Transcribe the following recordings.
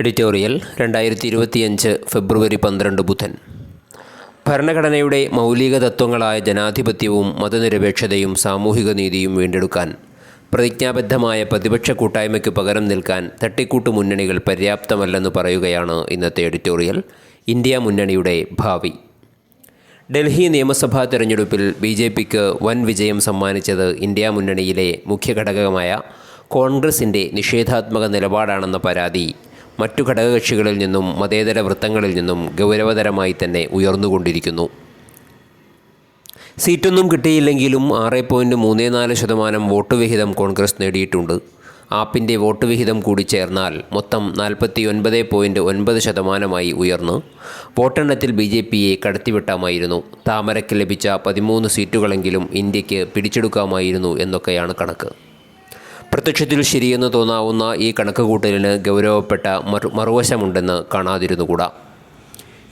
Editorial രണ്ടായിരത്തി ഇരുപത്തിയഞ്ച് ഫെബ്രുവരി പന്ത്രണ്ട് ബുധൻ. ഭരണഘടനയുടെ മൗലിക തത്വങ്ങളായ ജനാധിപത്യവും മതനിരപേക്ഷതയും സാമൂഹിക നീതിയും വീണ്ടെടുക്കാൻ പ്രതിജ്ഞാബദ്ധമായ പ്രതിപക്ഷ കൂട്ടായ്മയ്ക്ക് പകരം നിൽക്കാൻ തട്ടിക്കൂട്ട് മുന്നണികൾ പര്യാപ്തമല്ലെന്ന് പറയുകയാണ് ഇന്നത്തെ എഡിറ്റോറിയൽ ഇന്ത്യ മുന്നണിയുടെ ഭാവി. ഡൽഹി നിയമസഭാ തെരഞ്ഞെടുപ്പിൽ ബി ജെ പിക്ക് വൻ വിജയം സമ്മാനിച്ചത് ഇന്ത്യ മുന്നണിയിലെ മുഖ്യഘടകമായ കോൺഗ്രസിന്റെ നിഷേധാത്മക നിലപാടാണെന്ന പരാതി മറ്റു ഘടകകക്ഷികളിൽ നിന്നും മതേതര വൃത്തങ്ങളിൽ നിന്നും ഗൗരവതരമായി തന്നെ ഉയർന്നുകൊണ്ടിരിക്കുന്നു. സീറ്റൊന്നും കിട്ടിയില്ലെങ്കിലും ആറ് പോയിന്റ് മൂന്ന് നാല് ശതമാനം വോട്ട് വിഹിതം കോൺഗ്രസ് നേടിയിട്ടുണ്ട്. ആപ്പിന്റെ വോട്ട് വിഹിതം കൂടി ചേർന്നാൽ മൊത്തം നാൽപ്പത്തി ഒൻപത് പോയിന്റ് ഒൻപത് ശതമാനമായി ഉയർന്നു. വോട്ടെണ്ണത്തിൽ ബി ജെ പിയെ കടത്തിവിട്ടാമായിരുന്നു. താമരയ്ക്ക് ലഭിച്ച പതിമൂന്ന് സീറ്റുകളെങ്കിലും ഇന്ത്യയ്ക്ക് പിടിച്ചെടുക്കാമായിരുന്നു എന്നൊക്കെയാണ് കണക്ക്. പ്രത്യക്ഷത്തിൽ ശരിയെന്ന് തോന്നാവുന്ന ഈ കണക്കുകൂട്ടലിന് ഗൗരവപ്പെട്ട മറു മറുവശമുണ്ടെന്ന് കാണാതിരുന്നുകൂടാ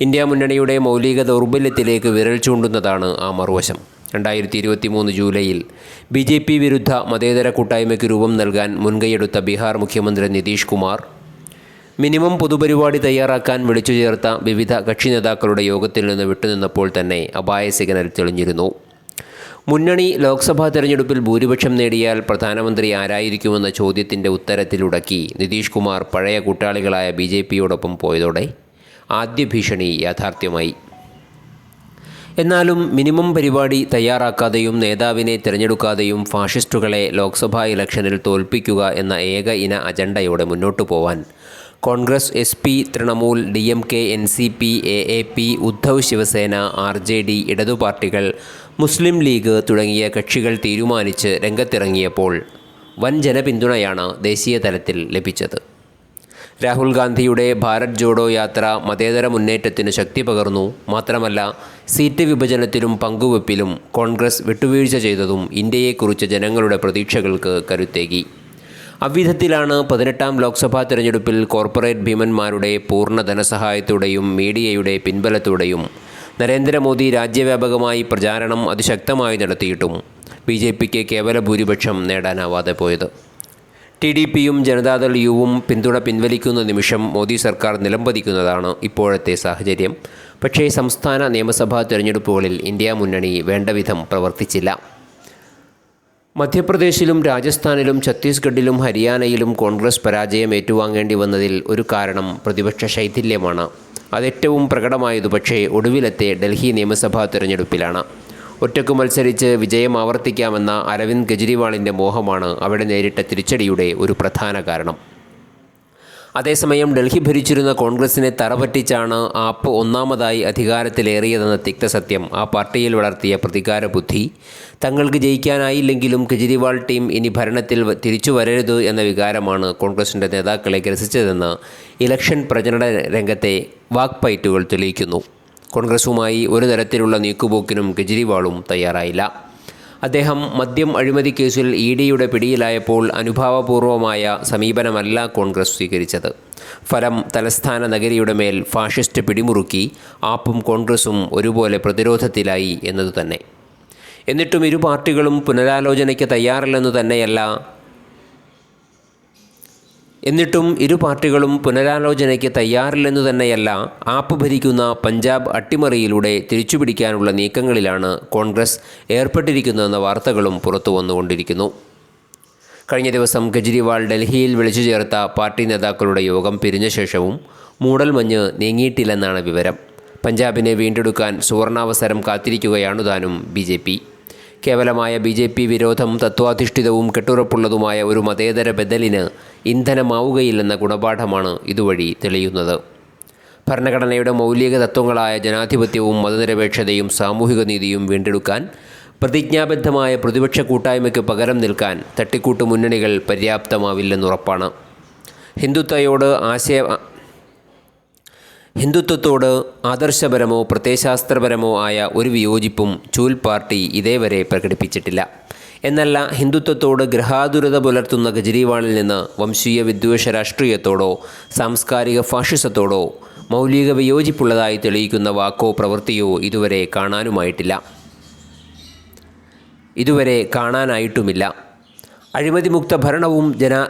ഇന്ത്യ മുന്നണിയുടെ മൗലിക ദൗർബല്യത്തിലേക്ക് വിരൽ ചൂണ്ടുന്നതാണ് ആ മറുവശം. രണ്ടായിരത്തി ഇരുപത്തി മൂന്ന് ജൂലൈയിൽ ബി ജെ പി വിരുദ്ധ മതേതര കൂട്ടായ്മയ്ക്ക് രൂപം നൽകാൻ മുൻകൈയെടുത്ത ബീഹാർ മുഖ്യമന്ത്രി നിതീഷ് കുമാർ മിനിമം പൊതുപരിപാടി തയ്യാറാക്കാൻ വിളിച്ചു ചേർത്ത വിവിധ കക്ഷി നേതാക്കളുടെ യോഗത്തിൽ നിന്ന് വിട്ടുനിന്നപ്പോൾ തന്നെ അപായ സിഗ്നൽ തെളിഞ്ഞിരുന്നു. മുന്നണി ലോക്സഭാ തെരഞ്ഞെടുപ്പിൽ ഭൂരിപക്ഷം നേടിയാൽ പ്രധാനമന്ത്രി ആരായിരിക്കുമെന്ന ചോദ്യത്തിന്റെ ഉത്തരത്തിലുടക്കി നിതീഷ് കുമാർ പഴയ കൂട്ടാളികളായ ബി ജെ പിയോടൊപ്പം പോയതോടെ ആദ്യ ഭീഷണി യാഥാർത്ഥ്യമായി. എന്നാലും മിനിമം പരിപാടി തയ്യാറാക്കാതെയും നേതാവിനെ തിരഞ്ഞെടുക്കാതെയും ഫാഷിസ്റ്റുകളെ ലോക്സഭാ ഇലക്ഷനിൽ തോൽപ്പിക്കുക എന്ന ഏക ഇന അജണ്ടയോടെ മുന്നോട്ടു പോവാൻ Congress S P Trinamool D M K N C P A A P Uddhav Shivsena R J D ഇടതു പാർട്ടികൾ മുസ്ലിം ലീഗ് തുടങ്ങിയ കക്ഷികൾ തീരുമാനിച്ച് രംഗത്തിറങ്ങിയപ്പോൾ വൻ ജനപിന്തുണയാണ് ദേശീയ തലത്തിൽ ലഭിച്ചത്. രാഹുൽ ഗാന്ധിയുടെ ഭാരത് ജോഡോ യാത്ര മതേതര മുന്നേറ്റത്തിന് ശക്തി പകർന്നു. മാത്രമല്ല സീറ്റ് വിഭജനത്തിലും പങ്കുവെപ്പിലും കോൺഗ്രസ് വിട്ടുവീഴ്ച ചെയ്തതും ഇന്ത്യയെക്കുറിച്ച് ജനങ്ങളുടെ പ്രതീക്ഷകൾക്ക് കരുത്തേകി. അവിധത്തിലാണ് പതിനെട്ടാം ലോക്സഭാ തിരഞ്ഞെടുപ്പിൽ കോർപ്പറേറ്റ് ഭീമന്മാരുടെ പൂർണ ധനസഹായത്തോടെയും മീഡിയയുടെ പിൻബലത്തോടെയും നരേന്ദ്രമോദി രാജ്യവ്യാപകമായി പ്രചാരണം അതിശക്തമായി നടത്തിയിട്ടും ബി ജെ പിക്ക് കേവല ഭൂരിപക്ഷം നേടാനാവാതെ പോയത്. ടി ഡി പിയും ജനതാദൾ യുവും പിന്തുണ പിൻവലിക്കുന്ന നിമിഷം മോദി സർക്കാർ നിലംപതിക്കുന്നതാണ് ഇപ്പോഴത്തെ സാഹചര്യം. പക്ഷേ സംസ്ഥാന നിയമസഭാ തിരഞ്ഞെടുപ്പുകളിൽ ഇന്ത്യ മുന്നണി വേണ്ടവിധം പ്രവർത്തിച്ചില്ല. മധ്യപ്രദേശിലും രാജസ്ഥാനിലും ഛത്തീസ്ഗഡിലും ഹരിയാനയിലും കോൺഗ്രസ് പരാജയം ഏറ്റുവാങ്ങേണ്ടി വന്നതിൽ ഒരു കാരണം പ്രതിപക്ഷ ശൈഥില്യമാണ്. അതേറ്റവും പ്രകടമായതു പക്ഷേ ഒടുവിലത്തെ ഡൽഹി നിയമസഭാ തെരഞ്ഞെടുപ്പിലാണ്. ഒറ്റക്കു മത്സരിച്ച് വിജയം ആവർത്തിക്കാമെന്ന അരവിന്ദ് കെജ്രിവാളിന്റെ മോഹമാണ് അവിടെ നേരിട്ട തിരിച്ചടിയുടെ ഒരു പ്രധാന കാരണം. അതേസമയം ഡൽഹി ഭരിച്ചിരുന്ന കോൺഗ്രസിനെ തറപറ്റിച്ചാണ് ആപ്പ് ഒന്നാമതായി അധികാരത്തിലേറിയതെന്ന തിക്തസത്യം ആ പാർട്ടിയിൽ വളർത്തിയ പ്രതികാര ബുദ്ധി തങ്ങൾക്ക് ജയിക്കാനായില്ലെങ്കിലും കെജ്രിവാൾ ടീം ഇനി ഭരണത്തിൽ തിരിച്ചു വരരുത് എന്ന വികാരമാണ് കോൺഗ്രസിന്റെ നേതാക്കളെ ഗ്രസിച്ചതെന്ന് ഇലക്ഷൻ പ്രചരണ രംഗത്തെ വാക്പൈറ്റുകൾ തെളിയിക്കുന്നു. കോൺഗ്രസുമായി ഒരു തരത്തിലുള്ള നീക്കുപോക്കിനും കെജ്രിവാളും തയ്യാറായില്ല. അദ്ദേഹം മദ്യം അഴിമതി കേസിൽ ഇ ഡിയുടെ പിടിയിലായപ്പോൾ അനുഭാവപൂർവമായ സമീപനമല്ല കോൺഗ്രസ് സ്വീകരിച്ചത്. ഫലം തലസ്ഥാന നഗരിയുടെ മേൽ ഫാഷിസ്റ്റ് പിടിമുറുക്കി ആപ്പും കോൺഗ്രസും ഒരുപോലെ പ്രതിരോധത്തിലായി എന്നതുതന്നെ എന്നിട്ടും ഇരു പാർട്ടികളും പുനരാലോചനയ്ക്ക് തയ്യാറല്ലെന്നു തന്നെയല്ല എന്നിട്ടും ഇരു പാർട്ടികളും പുനരാലോചനയ്ക്ക് തയ്യാറില്ലെന്നു തന്നെയല്ല ആപ്പ് ഭരിക്കുന്ന പഞ്ചാബ് അട്ടിമറിയിലൂടെ തിരിച്ചുപിടിക്കാനുള്ള നീക്കങ്ങളിലാണ് കോൺഗ്രസ് ഏർപ്പെട്ടിരിക്കുന്നതെന്ന വാർത്തകളും പുറത്തു വന്നുകൊണ്ടിരിക്കുന്നു. കഴിഞ്ഞ ദിവസം കെജ്രിവാൾ ഡൽഹിയിൽ വിളിച്ചു ചേർത്ത പാർട്ടി നേതാക്കളുടെ യോഗം പിരിഞ്ഞ ശേഷവും മൂടൽമഞ്ഞ് നീങ്ങിയിട്ടില്ലെന്നാണ് വിവരം. പഞ്ചാബിനെ വീണ്ടെടുക്കാൻ സുവർണാവസരം കാത്തിരിക്കുകയാണു താനും ബി കേവലമായ ബി ജെ പി വിരോധം തത്വാധിഷ്ഠിതവും കെട്ടുറപ്പുള്ളതുമായ ഒരു മതേതര ബദലിന് ഇന്ധനമാവുകയില്ലെന്ന ഗുണപാഠമാണ് ഇതുവഴി തെളിയുന്നത്. ഭരണഘടനയുടെ മൗലിക തത്വങ്ങളായ ജനാധിപത്യവും മതനിരപേക്ഷതയും സാമൂഹിക നീതിയും വീണ്ടെടുക്കാൻ പ്രതിജ്ഞാബദ്ധമായ പ്രതിപക്ഷ കൂട്ടായ്മയ്ക്ക് പകരം നിൽക്കാൻ തട്ടിക്കൂട്ട് മുന്നണികൾ പര്യാപ്തമാവില്ലെന്നുറപ്പാണ്. ഹിന്ദുത്വയോട് ആശയ ഹിന്ദുത്വത്തോട് ആദർശപരമോ പ്രത്യയശാസ്ത്രപരമോ ആയ ഒരു വിയോജിപ്പും ചൂൽ പാർട്ടി ഇതേവരെ പ്രകടിപ്പിച്ചിട്ടില്ല. എന്നല്ല ഹിന്ദുത്വത്തോട് ഗ്രഹാതുരത പുലർത്തുന്ന കെജ്രിവാളിൽ നിന്ന് വംശീയ വിദ്വേഷ രാഷ്ട്രീയത്തോടോ സാംസ്കാരിക ഫാഷിസത്തോടോ മൗലിക വിയോജിപ്പുള്ളതായി തെളിയിക്കുന്ന വാക്കോ പ്രവൃത്തിയോ ഇതുവരെ കാണാനുമായിട്ടില്ല. ഇതുവരെ കാണാനായിട്ടുമില്ല. അഴിമതിമുക്ത ഭരണവും ജന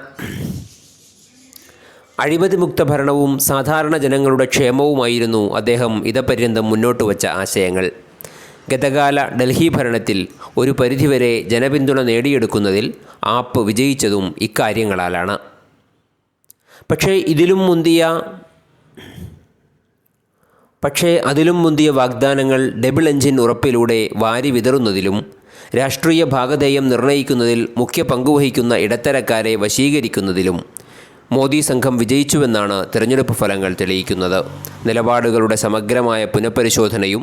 അഴിമതിമുക്ത ഭരണവും സാധാരണ ജനങ്ങളുടെ ക്ഷേമവുമായിരുന്നു അദ്ദേഹം ഇതപര്യന്തം മുന്നോട്ട് വച്ച ആശയങ്ങൾ. ഗതകാല ഡൽഹി ഭരണത്തിൽ ഒരു പരിധിവരെ ജനപിന്തുണ നേടിയെടുക്കുന്നതിൽ ആപ്പ് വിജയിച്ചതും ഇക്കാര്യങ്ങളാലാണ്. പക്ഷേ ഇതിലും മുന്തിയ പക്ഷേ അതിലും മുന്തിയ വാഗ്ദാനങ്ങൾ ഡബിൾ എഞ്ചിൻ ഉറപ്പിലൂടെ വാരി വിതറുന്നതിലും രാഷ്ട്രീയ ഭാഗധേയം നിർണയിക്കുന്നതിൽ മുഖ്യ പങ്കുവഹിക്കുന്ന ഇടത്തരക്കാരെ വശീകരിക്കുന്നതിലും മോദി സംഘം വിജയിച്ചുവെന്നാണ് തിരഞ്ഞെടുപ്പ് ഫലങ്ങൾ തെളിയിക്കുന്നത്. നിലപാടുകളുടെ സമഗ്രമായ പുനഃപരിശോധനയും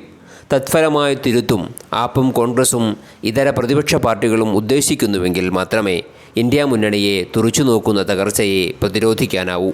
തത്ഫലമായ തിരുത്തും ആപ്പും കോൺഗ്രസും ഇതര പ്രതിപക്ഷ പാർട്ടികളും ഉദ്ദേശിക്കുന്നുവെങ്കിൽ മാത്രമേ ഇന്ത്യ മുന്നണിയെ തുറച്ചു നോക്കുന്ന തകർച്ചയെ പ്രതിരോധിക്കാനാവൂ.